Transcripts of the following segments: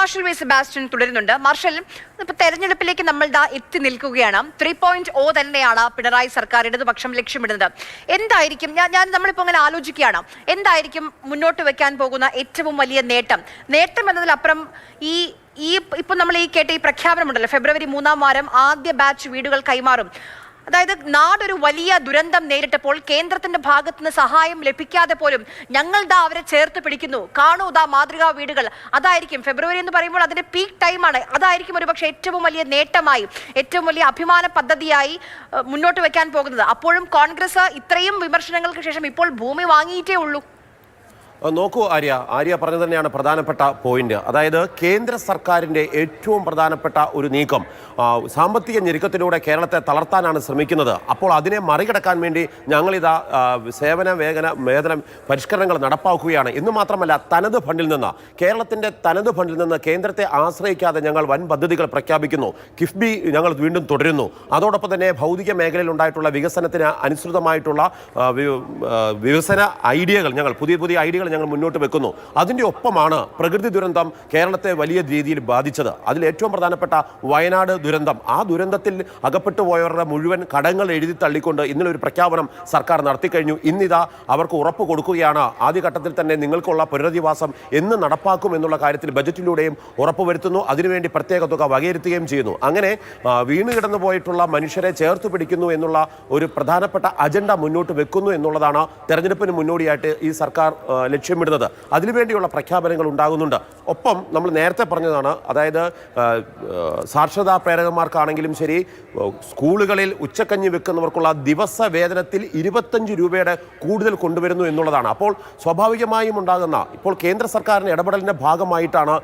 Marshal V Sebastian തുടരുന്നുണ്ട്. Marshal ഇപ്പൊ തെരഞ്ഞെടുപ്പിലേക്ക് നമ്മൾ ദാ എത്തി നിൽക്കുകയാണ്. ത്രീ പോയിന്റ് ഓ തന്നെയാണ് പിണറായി സർക്കാർ ഇടതുപക്ഷം ലക്ഷ്യമിടുന്നത്. എന്തായിരിക്കും ഞാൻ ഞാൻ നമ്മളിപ്പോ അങ്ങനെ ആലോചിക്കുകയാണ്. എന്തായിരിക്കും മുന്നോട്ട് വെക്കാൻ പോകുന്ന ഏറ്റവും വലിയ നേട്ടം? നേട്ടം എന്നതിലപ്പുറം ഈ ഈ ഇപ്പൊ നമ്മൾ ഈ കേട്ട ഈ പ്രഖ്യാപനമുണ്ടല്ലോ ഫെബ്രുവരി മൂന്നാം വാരം ആദ്യ ബാച്ച് വീടുകൾ കൈമാറും. അതായത് നാടൊരു വലിയ ദുരന്തം നേരിട്ടപ്പോൾ കേന്ദ്രത്തിന്റെ ഭാഗത്തുനിന്ന് സഹായം ലഭിക്കാതെ പോലും ഞങ്ങൾ ദാ അവരെ ചേർത്ത് പിടിക്കുന്നു. കാണൂ ദാ മാതൃകാ വീടുകൾ. അതായിരിക്കും ഫെബ്രുവരി എന്ന് പറയുമ്പോൾ അതിന്റെ പീക്ക് ടൈമാണ് അതായിരിക്കും ഒരു പക്ഷേ ഏറ്റവും വലിയ നേട്ടമായി ഏറ്റവും വലിയ അഭിമാന പദ്ധതിയായി മുന്നോട്ട് വെക്കാൻ പോകുന്നത്. അപ്പോഴും കോൺഗ്രസ് ഇത്രയും വിമർശനങ്ങൾക്ക് ശേഷം ഇപ്പോൾ ഭൂമി വാങ്ങിയിട്ടേ ഉള്ളൂ. നോക്കൂ ആര്യ. ആര്യ പറഞ്ഞത് തന്നെയാണ് പ്രധാനപ്പെട്ട പോയിന്റ് അതായത് കേന്ദ്ര സർക്കാരിന്റെ ഏറ്റവും പ്രധാനപ്പെട്ട ഒരു നീക്കം. സാമ്പത്തിക ഞെരുക്കത്തിലൂടെ കേരളത്തെ തളർത്താനാണ് ശ്രമിക്കുന്നത്. അപ്പോൾ അതിനെ മറികടക്കാൻ വേണ്ടി ഞങ്ങളിതാ സേവന വേതന വേതന പരിഷ്കരണങ്ങൾ നടപ്പാക്കുകയാണ്. എന്ന് മാത്രമല്ല തനത് ഫണ്ടിൽ നിന്ന് കേരളത്തിന്റെ തനത് ഫണ്ടിൽ നിന്ന് കേന്ദ്രത്തെ ആശ്രയിക്കാതെ ഞങ്ങൾ വൻ പദ്ധതികൾ പ്രഖ്യാപിക്കുന്നു. കിഫ്ബി ഞങ്ങൾ വീണ്ടും തുടരുന്നു. അതോടൊപ്പം തന്നെ ഭൗതിക മേഖലയിൽ ഉണ്ടായിട്ടുള്ള വികസനത്തിന് അനുസൃതമായിട്ടുള്ള വികസന ഐഡിയകൾ ഞങ്ങൾ പുതിയ പുതിയ ഐഡിയകൾ ഞങ്ങൾ മുന്നോട്ട് വെക്കുന്നു. അതിന്റെ ഒപ്പമാണ് പ്രകൃതി ദുരന്തം കേരളത്തെ വലിയ രീതിയിൽ ബാധിച്ചത്. അതിൽ ഏറ്റവും പ്രധാനപ്പെട്ട വയനാട് ദുരന്തം. ആ ദുരന്തത്തിൽ അകപ്പെട്ടു പോയവരുടെ മുഴുവൻ കടങ്ങൾ എഴുതി തള്ളിക്കൊണ്ട് ഇന്നലെ ഒരു പ്രഖ്യാപനം സർക്കാർ നടത്തിക്കഴിഞ്ഞു. ഇന്നിതാ അവർക്ക് ഉറപ്പ് കൊടുക്കുകയാണ്. ആദ്യഘട്ടത്തിൽ തന്നെ നിങ്ങൾക്കുള്ള പുനരധിവാസം എന്ന് നടപ്പാക്കും എന്നുള്ള കാര്യത്തിൽ ബജറ്റിലൂടെയും ഉറപ്പ് വരുത്തുന്നു. അതിനുവേണ്ടി പ്രത്യേക തുക വകയിരുത്തുകയും ചെയ്യുന്നു. അങ്ങനെ വീണ് കിടന്നു പോയിട്ടുള്ള മനുഷ്യരെ ചേർത്ത് പിടിക്കുന്നു എന്നുള്ള ഒരു പ്രധാനപ്പെട്ട അജണ്ട മുന്നോട്ട് വെക്കുന്നു എന്നുള്ളതാണ് തെരഞ്ഞെടുപ്പിന് മുന്നോടിയായിട്ട് ഈ സർക്കാർ ആ, ലക്ഷ്യമിടുന്നത്. അതിനുവേണ്ടിയുള്ള പ്രഖ്യാപനങ്ങൾ ഉണ്ടാകുന്നുണ്ട്. ഒപ്പം നമ്മൾ നേരത്തെ പറഞ്ഞതാണ് അതായത് സാക്ഷരതാ പ്രേരകന്മാർക്കാണെങ്കിലും ശരി സ്കൂളുകളിൽ ഉച്ചക്കഞ്ഞി വെക്കുന്നവർക്കുള്ള ദിവസ വേതനത്തിൽ ഇരുപത്തഞ്ച് രൂപയുടെ കൂടുതൽ കൊണ്ടുവരുന്നു എന്നുള്ളതാണ്. അപ്പോൾ സ്വാഭാവികമായും ഉണ്ടാകുന്ന ഇപ്പോൾ കേന്ദ്ര സർക്കാരിന്റെ ഇടപെടലിന്റെ ഭാഗമായിട്ടാണ്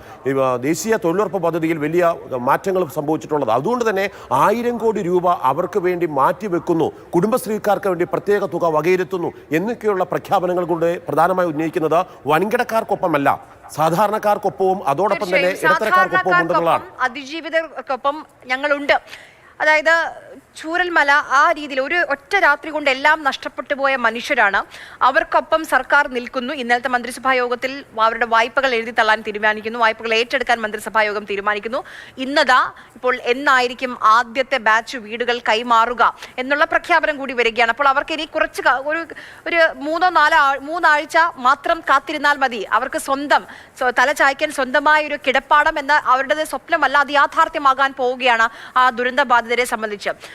ദേശീയ തൊഴിലുറപ്പ് പദ്ധതിയിൽ വലിയ മാറ്റങ്ങൾ സംഭവിച്ചിട്ടുള്ളത്. അതുകൊണ്ട് തന്നെ ആയിരം കോടി രൂപ അവർക്ക് വേണ്ടി മാറ്റിവെക്കുന്നു കുടുംബശ്രീക്കാർക്ക് വേണ്ടി പ്രത്യേക തുക വകയിരുത്തുന്നു എന്നൊക്കെയുള്ള പ്രഖ്യാപനങ്ങൾ കൊണ്ട് പ്രധാനമായി ഉന്നയിക്കുന്നത് വൻകിടക്കാർക്കൊപ്പമല്ല. സാധാരണക്കാർക്കൊപ്പവും അതോടൊപ്പം തന്നെ ഇടത്തരക്കാർക്കൊപ്പം ഇടത്തരക്കാർക്കൊപ്പവും ഉണ്ടെന്നുള്ളതാണ് അതിജീവിതർക്കൊപ്പം ഞങ്ങളുണ്ട്. അതായത് ചൂരൽമല ആ രീതിയിൽ ഒരു ഒറ്റ രാത്രി കൊണ്ട് എല്ലാം നഷ്ടപ്പെട്ടു പോയ മനുഷ്യരാണ്. അവർക്കൊപ്പം സർക്കാർ നിൽക്കുന്നു. ഇന്നലത്തെ മന്ത്രിസഭാ യോഗത്തിൽ അവരുടെ വായ്പകൾ എഴുതി തള്ളാൻ തീരുമാനിക്കുന്നു. വായ്പകൾ ഏറ്റെടുക്കാൻ മന്ത്രിസഭാ യോഗം തീരുമാനിക്കുന്നു. ഇന്നതാ ഇപ്പോൾ എന്നായിരിക്കും ആദ്യത്തെ ബാച്ച് വീടുകൾ കൈമാറുക എന്നുള്ള പ്രഖ്യാപനം കൂടി വരികയാണ്. അപ്പോൾ അവർക്ക് ഇനി കുറച്ച് ഒരു ഒരു മൂന്നോ നാലോ മൂന്നാഴ്ച മാത്രം കാത്തിരുന്നാൽ മതി. അവർക്ക് സ്വന്തം സ്വ- തല ചായ്ക്കാൻ സ്വന്തമായ ഒരു കിടപ്പാടം എന്ന അവരുടെ സ്വപ്നമല്ല അത് യാഥാർത്ഥ്യമാകാൻ പോവുകയാണ് ആ ദുരന്ത ബാധിതരെ സംബന്ധിച്ച്.